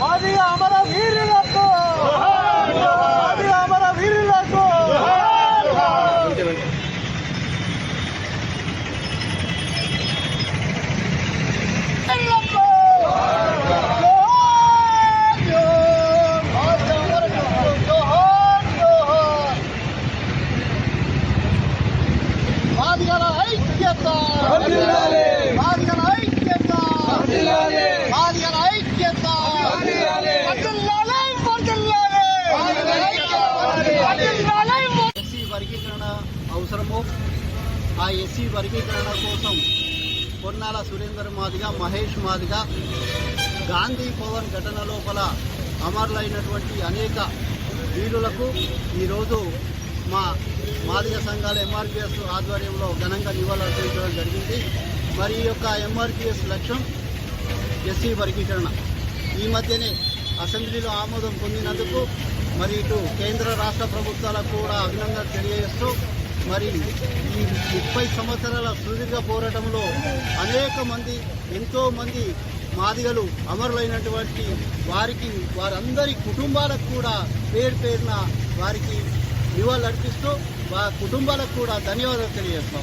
మాది అమర వీరులకు మాది అమర వీరులకు మాదిగల ఐక్యత మాదిగల ఐక్యత మాదిగల ఐక్యత వర్ధిల్లాలి, వర్ధిల్లాలి. వర్ధిల్లాలి. ఎస్సీ వర్గీకరణ అవసరమో. ఆ ఎస్సీ వర్గీకరణ కోసం పొన్నాల సురేందర్ మాదిగా మహేష్ మాదిగా గాంధీ భవన్ ఘటన లోపల అమరులైనటువంటి అనేక వీరులకు ఈరోజు మా మాదిగ సంఘాల ఎంఆర్పిఎస్ ఆధ్వర్యంలో ఘనంగా నివాళులర్పించడం జరిగింది. మరి ఈ యొక్క ఎంఆర్పిఎస్ లక్ష్యం ఎస్సీ వర్గీకరణ. ఈ మధ్యనే అసెంబ్లీలో ఆమోదం పొందినందుకు మరి ఇటు కేంద్ర రాష్ట్ర ప్రభుత్వాలకు కూడా అభినందన తెలియజేస్తూ మరి ఈ ముప్పై సంవత్సరాల సుదీర్ఘ పోరాటంలో అనేక మంది ఎంతో మంది మాదిగలు అమరులైనటువంటి వారికి వారందరి కుటుంబాలకు కూడా పేరు పేరున వారికి నివాళులర్పిస్తూ వారి కుటుంబాలకు కూడా ధన్యవాదాలు తెలియజేస్తాం.